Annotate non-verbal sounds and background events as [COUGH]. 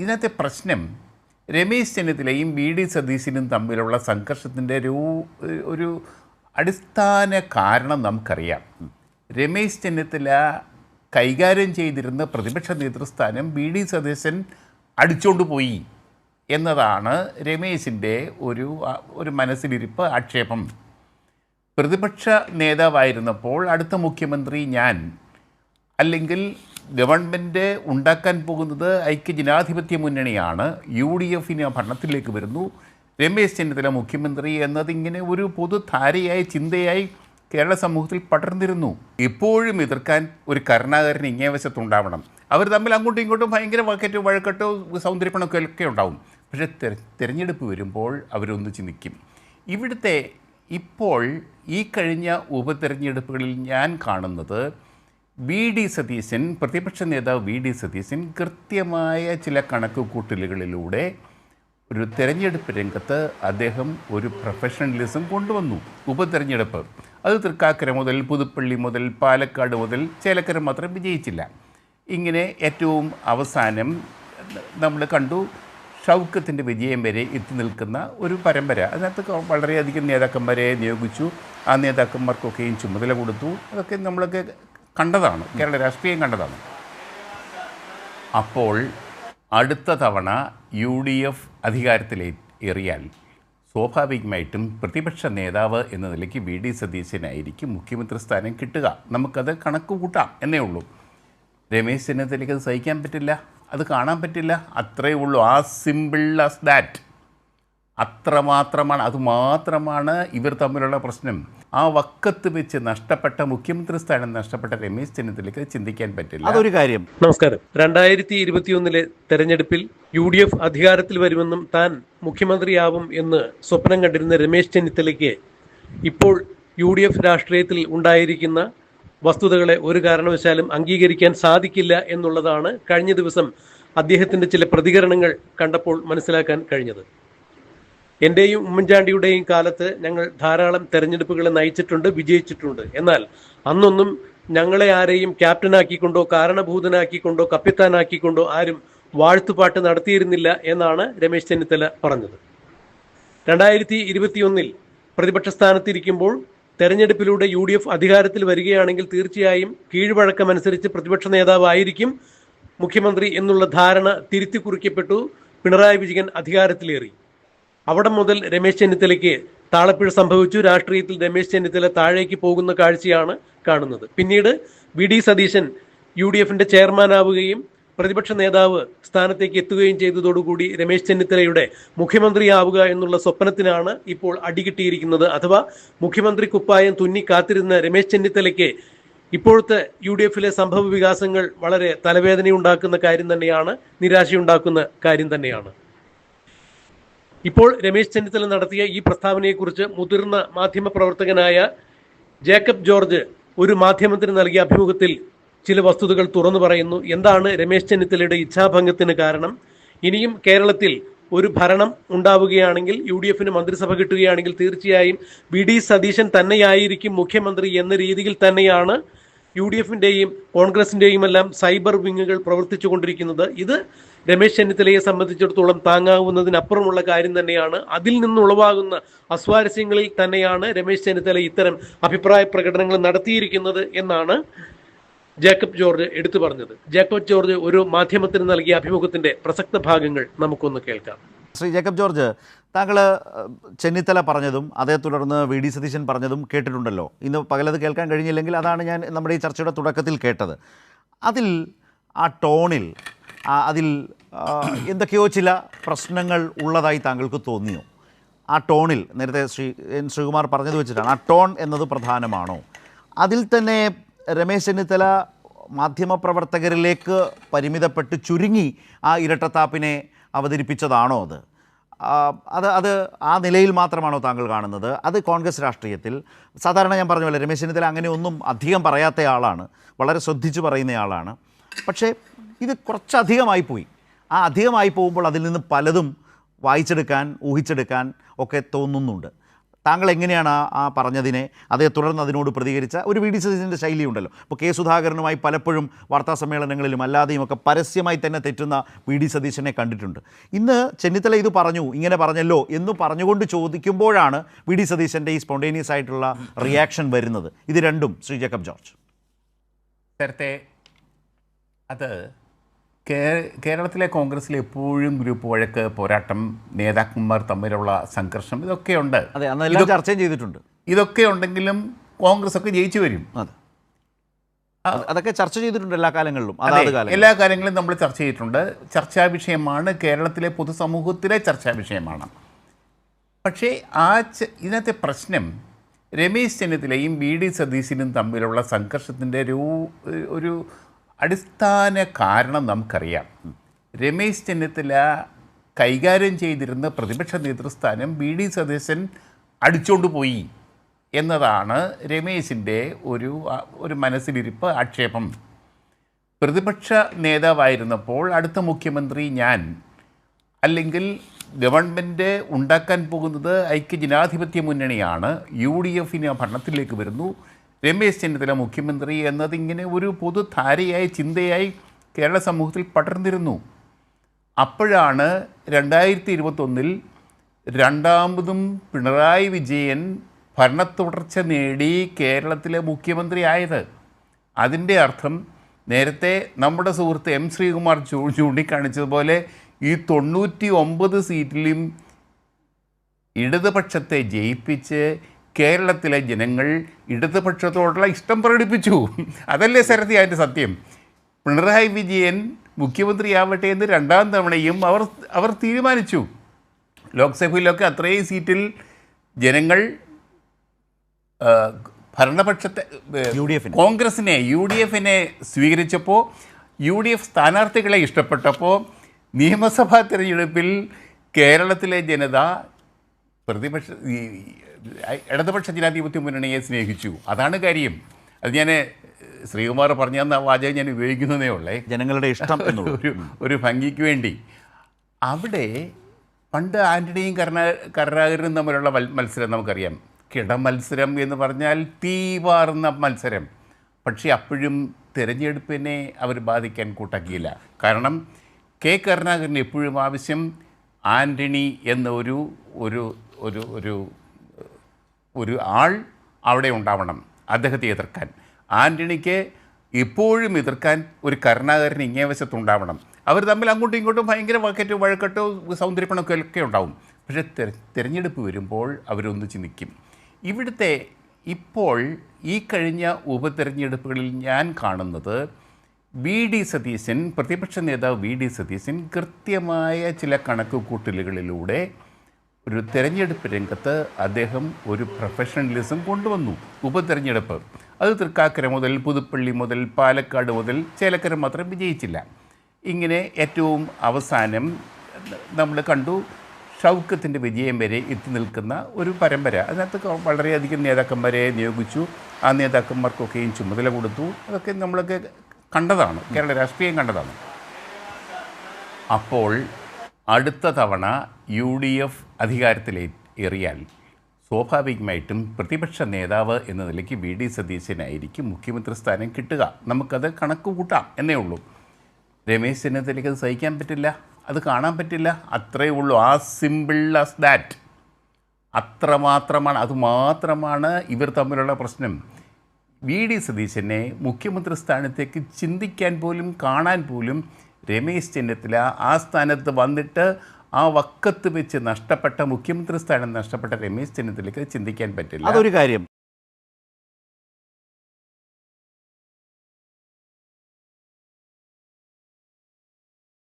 ഇതിനകത്തെ പ്രശ്നം രമേശ് ചെന്നിത്തലയും വി ഡി സതീശനും തമ്മിലുള്ള സംഘർഷത്തിന്റെ ഒരു ഒരു അടിസ്ഥാന കാരണം നമുക്കറിയാം. രമേശ് ചെന്നിത്തല കൈകാര്യം ചെയ്തിരുന്ന പ്രതിപക്ഷ നേതൃസ്ഥാനം വി ഡി സതീശൻ അടിച്ചുകൊണ്ട് പോയി എന്നതാണ് രമേശിന്റെ ഒരു ഒരു മനസ്സിലിരിപ്പ് ആക്ഷേപം. പ്രതിപക്ഷ നേതാവായിരുന്നപ്പോൾ അടുത്ത മുഖ്യമന്ത്രി ഞാൻ അല്ലെങ്കിൽ ഗവൺമെന്റ് ഉണ്ടാക്കാൻ പോകുന്നത് ഐക്യ ജനാധിപത്യ മുന്നണിയാണ്. യു ഡി എഫിന് ഭരണത്തിലേക്ക് വരുന്നു. രമേശ് ചെന്നിത്തല മുഖ്യമന്ത്രി എന്നതിങ്ങനെ ഒരു പൊതുധാരയായി ചിന്തയായി കേരള സമൂഹത്തിൽ പടർന്നിരുന്നു. എപ്പോഴും എതിർക്കാൻ ഒരു കരുണാകരൻ ഇങ്ങേ വശത്തുണ്ടാവണം. അവർ തമ്മിൽ അങ്ങോട്ടും ഇങ്ങോട്ടും ഭയങ്കര വഴക്കറ്റോ വഴക്കെട്ടോ സൗന്ദര്യപ്പണമൊക്കെ ഒക്കെ ഉണ്ടാവും. പക്ഷേ തെര തിരഞ്ഞെടുപ്പ് വരുമ്പോൾ അവരൊന്നിച്ച് നിൽക്കും ഇവിടുത്തെ ഇപ്പോൾ ഈ കഴിഞ്ഞ ഉപതെരഞ്ഞെടുപ്പുകളിൽ ഞാൻ കാണുന്നത് വി ഡി സതീശൻ പ്രതിപക്ഷ നേതാവ് വി ഡി സതീശൻ കൃത്യമായ ചില കണക്കുകൂട്ടലുകളിലൂടെ ഒരു തെരഞ്ഞെടുപ്പ് രംഗത്ത് അദ്ദേഹം ഒരു പ്രൊഫഷണലിസം കൊണ്ടുവന്നു. ഉപതെരഞ്ഞെടുപ്പ്. അത് തൃക്കാക്കര മുതൽ പുതുപ്പള്ളി മുതൽ പാലക്കാട് മുതൽ ചേലക്കര മാത്രം വിജയിച്ചില്ല. ഇങ്ങനെ ഏറ്റവും അവസാനം നമ്മൾ കണ്ടു ഷൗക്കത്തിന്റെ വിജയം വരെ എത്തി നിൽക്കുന്ന ഒരു പരമ്പര. അതിനകത്ത് വളരെയധികം നേതാക്കന്മാരെ നിയോഗിച്ചു. ആ നേതാക്കന്മാർക്കൊക്കെയും ചുമതല കൊടുത്തു. അതൊക്കെ നമ്മളൊക്കെ കണ്ടതാണ്. കേരള രാഷ്ട്രീയം കണ്ടതാണ്. അപ്പോൾ അടുത്ത തവണ യു ഡി എഫ് അധികാരത്തിലേറിയാൽ സ്വാഭാവികമായിട്ടും പ്രതിപക്ഷ നേതാവ് എന്ന നിലയ്ക്ക് വി ഡി സതീശനായിരിക്കും മുഖ്യമന്ത്രി സ്ഥാനം കിട്ടുക. നമുക്കത് കണക്ക് കൂട്ടാം എന്നേ ഉള്ളൂ. രമേശ് ചെന്നിത്തലയ്ക്ക് അത് സഹിക്കാൻ പറ്റില്ല. അത് കാണാൻ പറ്റില്ല. അത്രയേ ഉള്ളൂ. ആ സിമ്പിൾ ആസ് ദാറ്റ് അത്രമാത്രമാണ്. അതുമാത്രമാണ് ഇവർ തമ്മിലുള്ള പ്രശ്നം. ആ വക്കത്ത് വെച്ച് നഷ്ടപ്പെട്ട മുഖ്യമന്ത്രി സ്ഥാനം നഷ്ടപ്പെട്ട രമേശ് ചെന്നിത്തലയ്ക്ക് ചിന്തിക്കാൻ പറ്റില്ല. അതൊരു കാര്യം. നമസ്കാരം. രണ്ടായിരത്തി ഇരുപത്തിയൊന്നിലെ തെരഞ്ഞെടുപ്പിൽ യു ഡി എഫ് അധികാരത്തിൽ വരുമെന്നും താൻ മുഖ്യമന്ത്രിയാവും എന്ന് സ്വപ്നം കണ്ടിരുന്ന രമേശ് ചെന്നിത്തലയ്ക്ക് ഇപ്പോൾ യു ഡി എഫ് രാഷ്ട്രീയത്തിൽ ഉണ്ടായിരിക്കുന്ന വസ്തുതകളെ ഒരു കാരണവശാലും അംഗീകരിക്കാൻ സാധിക്കില്ല എന്നുള്ളതാണ് കഴിഞ്ഞ ദിവസം അദ്ദേഹത്തിന്റെ ചില പ്രതികരണങ്ങൾ കണ്ടപ്പോൾ മനസ്സിലാക്കാൻ കഴിഞ്ഞത്. എന്റെയും ഉമ്മൻചാണ്ടിയുടെയും കാലത്ത് ഞങ്ങൾ ധാരാളം തെരഞ്ഞെടുപ്പുകൾ നയിച്ചിട്ടുണ്ട് വിജയിച്ചിട്ടുണ്ട്. എന്നാൽ അന്നൊന്നും ഞങ്ങളെ ആരെയും ക്യാപ്റ്റനാക്കിക്കൊണ്ടോ കാരണഭൂതനാക്കിക്കൊണ്ടോ കപ്പിത്താനാക്കിക്കൊണ്ടോ ആരും വാഴ്ത്തുപാട്ട് നടത്തിയിരുന്നില്ല എന്നാണ് രമേശ് ചെന്നിത്തല പറഞ്ഞത്. രണ്ടായിരത്തി ഇരുപത്തിയൊന്നിൽ പ്രതിപക്ഷ സ്ഥാനത്തിരിക്കുമ്പോൾ തെരഞ്ഞെടുപ്പിലൂടെ യു ഡി എഫ് അധികാരത്തിൽ വരികയാണെങ്കിൽ തീർച്ചയായും കീഴ്വഴക്കമനുസരിച്ച് പ്രതിപക്ഷ നേതാവായിരിക്കും മുഖ്യമന്ത്രി എന്നുള്ള ധാരണ തിരുത്തി കുറിക്കപ്പെട്ടു പിണറായി വിജയൻ അധികാരത്തിലേറി. അവിടെ മുതൽ രമേശ് ചെന്നിത്തലയ്ക്ക് താളപ്പിഴ സംഭവിച്ചു. രാഷ്ട്രീയത്തിൽ രമേശ് ചെന്നിത്തല താഴേക്ക് പോകുന്ന കാഴ്ചയാണ് കാണുന്നത്. പിന്നീട് V D Satheesan U D എഫിന്റെ ചെയർമാനാവുകയും പ്രതിപക്ഷ നേതാവ് സ്ഥാനത്തേക്ക് എത്തുകയും ചെയ്തതോടുകൂടി രമേശ് ചെന്നിത്തലയുടെ മുഖ്യമന്ത്രിയാവുക എന്നുള്ള സ്വപ്നത്തിനാണ് ഇപ്പോൾ അടികിട്ടിയിരിക്കുന്നത്. അഥവാ മുഖ്യമന്ത്രി കുപ്പായം തുന്നി കാത്തിരുന്ന രമേശ് ചെന്നിത്തലയ്ക്ക് ഇപ്പോഴത്തെ യു ഡി എഫിലെ സംഭവ വികാസങ്ങൾ വളരെ തലവേദനയുണ്ടാക്കുന്ന കാര്യം തന്നെയാണ് നിരാശയുണ്ടാക്കുന്ന കാര്യം തന്നെയാണ്. ഇപ്പോൾ രമേശ് ചെന്നിത്തല നടത്തിയ ഈ പ്രസ്താവനയെക്കുറിച്ച് മുതിർന്ന മാധ്യമപ്രവർത്തകനായ ജേക്കബ് ജോർജ് ഒരു മാധ്യമത്തിന് നൽകിയ അഭിമുഖത്തിൽ ചില വസ്തുതകൾ തുറന്നു പറയുന്നു. എന്താണ് രമേശ് ചെന്നിത്തലയുടെ ഇച്ഛാഭംഗത്തിന് കാരണം? ഇനിയും കേരളത്തിൽ ഒരു ഭരണം ഉണ്ടാവുകയാണെങ്കിൽ യു ഡി എഫിന് മന്ത്രിസഭ കിട്ടുകയാണെങ്കിൽ തീർച്ചയായും വി ഡി സതീശൻ തന്നെയായിരിക്കും മുഖ്യമന്ത്രി എന്ന രീതിയിൽ തന്നെയാണ് യു ഡി എഫിന്റെയും കോൺഗ്രസിന്റെയും എല്ലാം സൈബർ വിങ്ങുകൾ പ്രവർത്തിച്ചു കൊണ്ടിരിക്കുന്നത് ഇത് രമേശ് ചെന്നിത്തലയെ സംബന്ധിച്ചിടത്തോളം താങ്ങാവുന്നതിനപ്പുറമുള്ള കാര്യം തന്നെയാണ്. അതിൽ നിന്ന് ഉളവാകുന്ന അസ്വാരസ്യങ്ങളിൽ തന്നെയാണ് രമേശ് ചെന്നിത്തല ഇത്തരം അഭിപ്രായ പ്രകടനങ്ങൾ നടത്തിയിരിക്കുന്നത് എന്നാണ് ജേക്കബ് ജോർജ് എടുത്തു പറഞ്ഞത്. ജേക്കബ് ജോർജ് ഒരു മാധ്യമത്തിന് നൽകിയ അഭിമുഖത്തിന്റെ പ്രസക്ത ഭാഗങ്ങൾ നമുക്കൊന്ന് കേൾക്കാം. ശ്രീ ജേക്കബ് ജോർജ് താങ്കൾ ചെന്നിത്തല പറഞ്ഞതും അതേ തുടർന്ന് വി ഡി സതീശൻ പറഞ്ഞതും കേട്ടിട്ടുണ്ടല്ലോ. ഇന്ന് പകലത് കേൾക്കാൻ കഴിഞ്ഞില്ലെങ്കിൽ അതാണ് ഞാൻ നമ്മുടെ ഈ ചർച്ചയുടെ തുടക്കത്തിൽ കേട്ടത്. അതിൽ ആ ടോണിൽ അതിൽ എന്തൊക്കെയോ ചില പ്രശ്നങ്ങൾ ഉള്ളതായി താങ്കൾക്ക് തോന്നിയോ? ആ ടോണിൽ നേരത്തെ ശ്രീ എൻ ശ്രീകുമാർ പറഞ്ഞത് വെച്ചിട്ടാണ് ആ ടോൺ എന്നത് പ്രധാനമാണോ? അതിൽ തന്നെ രമേശ് ചെന്നിത്തല മാധ്യമപ്രവർത്തകരിലേക്ക് പരിമിതപ്പെട്ട് ചുരുങ്ങി ആ ഇരട്ടത്താപ്പിനെ അവതരിപ്പിച്ചതാണോ അത്? അത് അത് ആ നിലയിൽ മാത്രമാണോ താങ്കൾ കാണുന്നത്? അത് കോൺഗ്രസ് രാഷ്ട്രീയത്തിൽ സാധാരണ ഞാൻ പറഞ്ഞ പോലെ രമേശ് ചെന്നിത്തല അങ്ങനെ ഒന്നും അധികം പറയാത്ത ആളാണ് വളരെ ശ്രദ്ധിച്ചു പറയുന്ന ആളാണ്. പക്ഷേ ഇത് കുറച്ചധികമായി പോയി. ആ അധികമായി പോകുമ്പോൾ അതിൽ നിന്ന് പലതും വായിച്ചെടുക്കാൻ ഊഹിച്ചെടുക്കാൻ ഒക്കെ തോന്നുന്നുണ്ട്. താങ്കൾ എങ്ങനെയാണ് ആ പറഞ്ഞതിനെ അതേ തുടർന്ന് അതിനോട് പ്രതികരിച്ച ഒരു വി ഡി സതീശന്റെ ശൈലിയുണ്ടല്ലോ. ഇപ്പോൾ കെ സുധാകരനുമായി പലപ്പോഴും വാർത്താ സമ്മേളനങ്ങളിലും അല്ലാതെയും ഒക്കെ പരസ്യമായി തന്നെ തെറ്റുന്ന വി ഡി സതീശനെ കണ്ടിട്ടുണ്ട്. ഇന്ന് ചെന്നിത്തല ഇത് പറഞ്ഞു ഇങ്ങനെ പറഞ്ഞല്ലോ എന്ന് പറഞ്ഞുകൊണ്ട് ചോദിക്കുമ്പോഴാണ് വി ഡി സതീശന്റെ ഈ സ്പോണ്ടേനിയസ് ആയിട്ടുള്ള റിയാക്ഷൻ വരുന്നത്. ഇത് രണ്ടും ശ്രീ ജേക്കബ് ജോർജ്. നേരത്തെ അത് കേരളത്തിലെ കോൺഗ്രസ്സിൽ എപ്പോഴും ഗ്രൂപ്പ് വഴക്ക് പോരാട്ടം നേതാക്കന്മാർ തമ്മിലുള്ള സംഘർഷം ഇതൊക്കെയുണ്ട്. അതെ അന്നെല്ലാം ചർച്ചയും ചെയ്തിട്ടുണ്ട്. ഇതൊക്കെ ഉണ്ടെങ്കിലും കോൺഗ്രസ് ഒക്കെ ജയിച്ചു വരും. അതെ. അതൊക്കെ ചർച്ച ചെയ്തിട്ടുണ്ട് എല്ലാ കാലങ്ങളിലും എല്ലാ കാര്യങ്ങളും നമ്മൾ ചർച്ച ചെയ്തിട്ടുണ്ട്. ചർച്ചാ വിഷയമാണ് കേരളത്തിലെ പൊതുസമൂഹത്തിലെ ചർച്ചാ വിഷയമാണ്. പക്ഷേ ആ ഇതിനകത്തെ പ്രശ്നം രമേശ് ചെന്നിത്തലയും വി ഡി സതീശനും തമ്മിലുള്ള സംഘർഷത്തിന്റെ ഒരു ഒരു അടിസ്ഥാന കാരണം നമുക്കറിയാം. രമേശ് ചെന്നിത്തല കൈകാര്യം ചെയ്തിരുന്ന പ്രതിപക്ഷ നേതൃസ്ഥാനം ബി ഡി സതീശൻ അടിച്ചുകൊണ്ട് പോയി എന്നതാണ് രമേശിന്റെ ഒരു ഒരു മനസ്സിലിരിപ്പ് ആക്ഷേപം. പ്രതിപക്ഷ നേതാവായിരുന്നപ്പോൾ അടുത്ത മുഖ്യമന്ത്രി ഞാൻ അല്ലെങ്കിൽ ഗവൺമെന്റ് ഉണ്ടാക്കാൻ പോകുന്നത് ഐക്യജനാധിപത്യ മുന്നണിയാണ്. യു ഡി എഫിന് ഭരണത്തിലേക്ക് വരുന്നു. രമേശ് ചെന്നിത്തല മുഖ്യമന്ത്രി എന്നതിങ്ങനെ ഒരു പൊതുധാരയായി ചിന്തയായി കേരള സമൂഹത്തിൽ പടർന്നിരുന്നു. അപ്പോഴാണ് രണ്ടായിരത്തി ഇരുപത്തൊന്നിൽ രണ്ടാമതും പിണറായി വിജയൻ ഭരണത്തുടർച്ച നേടി കേരളത്തിലെ മുഖ്യമന്ത്രി ആയത്. അതിന്റെ അർത്ഥം നേരത്തെ നമ്മുടെ സുഹൃത്ത് എം ശ്രീകുമാർ ചൂ ചൂണ്ടിക്കാണിച്ചതുപോലെ ഈ തൊണ്ണൂറ്റി ഒമ്പത് സീറ്റിലും ഇടതുപക്ഷത്തെ ജയിപ്പിച്ച് കേരളത്തിലെ ജനങ്ങൾ ഇടതുപക്ഷത്തോടുള്ള ഇഷ്ടം പ്രകടിപ്പിച്ചു. അതല്ലേ സരത്തി അതിന്റെ സത്യം. പിണറായി വിജയൻ മുഖ്യമന്ത്രിയാവട്ടെ എന്ന് രണ്ടാം തവണയും അവർ അവർ തീരുമാനിച്ചു. ലോക്സഭയിലൊക്കെ അത്രയും സീറ്റിൽ ജനങ്ങൾ ഭരണപക്ഷത്തെ യു ഡി എഫിന്. കോൺഗ്രസിനെ യു ഡി എഫിനെ സ്വീകരിച്ചപ്പോൾ യു ഡി എഫ് സ്ഥാനാർത്ഥികളെ ഇഷ്ടപ്പെട്ടപ്പോൾ നിയമസഭാ തിരഞ്ഞെടുപ്പിൽ കേരളത്തിലെ ജനത പ്രതിപക്ഷ ഇടതുപക്ഷ ജനാധിപത്യ മുന്നണിയെ സ്നേഹിച്ചു. അതാണ് കാര്യം. അത് ഞാൻ ശ്രീകുമാർ പറഞ്ഞ ആ വാചകം ഞാൻ ഉപയോഗിക്കുന്നതേ ഉള്ളേ. ജനങ്ങളുടെ ഇഷ്ടം [LAUGHS] ഒരു ഒരു ഭംഗിക്ക് വേണ്ടി. അവിടെ പണ്ട് ആന്റണിയും കരുണാ കരുണാകരനും തമ്മിലുള്ള മത്സരം നമുക്കറിയാം. കിടമത്സരം എന്ന് പറഞ്ഞാൽ തീവാറുന്ന മത്സരം. പക്ഷേ അപ്പോഴും തിരഞ്ഞെടുപ്പിനെ അവർ ബാധിക്കാൻ കൂട്ടാക്കിയില്ല. കാരണം കെ കരുണാകരന് എപ്പോഴും ആവശ്യം ആന്റണി എന്നൊരു ഒരു ഒരു ഒരു ഒരു ആൾ അവിടെ ഉണ്ടാവണം. അദ്ദേഹത്തെ എതിർക്കാൻ. ആന്റണിക്ക് ഇപ്പോഴും എതിർക്കാൻ ഒരു കരുണാകരൻ ഇങ്ങേ വശത്തുണ്ടാവണം അവർ തമ്മിൽ അങ്ങോട്ടും ഇങ്ങോട്ടും ഭയങ്കര വക്കറ്റോ വഴക്കട്ടോ സൗന്ദര്യപ്പണമൊക്കെ ഒക്കെ ഉണ്ടാവും. പക്ഷേ തെര തിരഞ്ഞെടുപ്പ് വരുമ്പോൾ അവരൊന്ന് നിൽക്കും ഇവിടുത്തെ ഇപ്പോൾ ഈ കഴിഞ്ഞ ഉപതെരഞ്ഞെടുപ്പുകളിൽ ഞാൻ കാണുന്നത് വി ഡി സതീശൻ പ്രതിപക്ഷ നേതാവ് വി ഡി സതീശൻ കൃത്യമായ ചില കണക്കുകൂട്ടലുകളിലൂടെ ഒരു തെരഞ്ഞെടുപ്പ് രംഗത്ത് അദ്ദേഹം ഒരു പ്രൊഫഷണലിസം കൊണ്ടുവന്നു. ഉപതെരഞ്ഞെടുപ്പ്. അത് തൃക്കാക്കര മുതൽ പുതുപ്പള്ളി മുതൽ പാലക്കാട് മുതൽ ചേലക്കര മാത്രം വിജയിച്ചില്ല. ഇങ്ങനെ ഏറ്റവും അവസാനം നമ്മൾ കണ്ടു ഷൗക്കത്തിന്റെ വിജയം വരെ എത്തി നിൽക്കുന്ന ഒരു പരമ്പര. അതിനകത്ത് വളരെയധികം നേതാക്കന്മാരെ നിയോഗിച്ചു. ആ നേതാക്കന്മാർക്കൊക്കെയും ചുമതല കൊടുത്തു. അതൊക്കെ നമ്മളൊക്കെ കണ്ടതാണ്. കേരള രാഷ്ട്രീയം കണ്ടതാണ്. അപ്പോൾ അടുത്ത തവണ യു ഡി എഫ് അധികാരത്തിലേറിയാൽ സ്വാഭാവികമായിട്ടും പ്രതിപക്ഷ നേതാവ് എന്ന നിലയ്ക്ക് വി ഡി സതീശനായിരിക്കും മുഖ്യമന്ത്രി സ്ഥാനം കിട്ടുക. നമുക്കത് കണക്ക് കൂട്ടാം എന്നേ ഉള്ളൂ. രമേശ് ചെന്നിത്തലയ്ക്ക് അത് സഹിക്കാൻ പറ്റില്ല. അത് കാണാൻ പറ്റില്ല. അത്രയേ ഉള്ളൂ. ആ സിമ്പിൾ ആസ് ദാറ്റ് അത്രമാത്രമാണ് അതുമാത്രമാണ് ഇവർ തമ്മിലുള്ള പ്രശ്നം. വി ഡി സതീശനെ മുഖ്യമന്ത്രി സ്ഥാനത്തേക്ക് ചിന്തിക്കാൻ പോലും കാണാൻ പോലും രമേശ് ചെന്നിത്തല ആ സ്ഥാനത്ത് വന്നിട്ട് ആ വക്കത്ത് വെച്ച് നഷ്ടപ്പെട്ട മുഖ്യമന്ത്രി സ്ഥാനം നഷ്ടപ്പെട്ട രമേശ് ചെന്നിത്തലയ്ക്ക് ചിന്തിക്കാൻ പറ്റില്ല. അതൊരു കാര്യം.